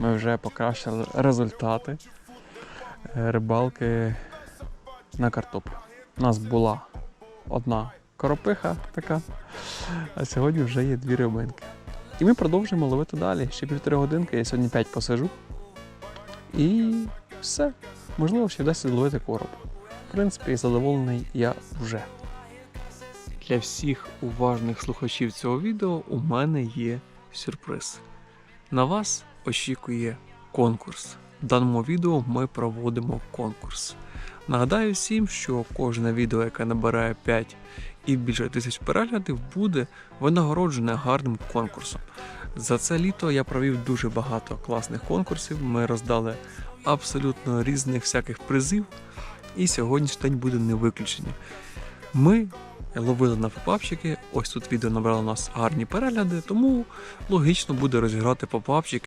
ми вже покращили результати е, рибалки на картоплю. У нас була одна коропиха така, а сьогодні вже є дві рибинки. І ми продовжуємо ловити далі. Ще півтори годинки, я сьогодні 5 посижу. І все. Можливо, ще вдасться зловити короб. В принципі, задоволений я вже. Для всіх уважних слухачів цього відео у мене є сюрприз. На вас очікує конкурс. В даному відео ми проводимо конкурс. Нагадаю всім, що кожне відео, яке набирає 5 і більше тисяч переглядів, буде винагороджене гарним конкурсом. За це літо я провів дуже багато класних конкурсів. Ми роздали абсолютно різних всяких призів, і сьогоднішній день буде не виключення. Ми ловили на попапчики. Ось тут відео набрало у нас гарні перегляди, тому логічно буде розіграти попапчик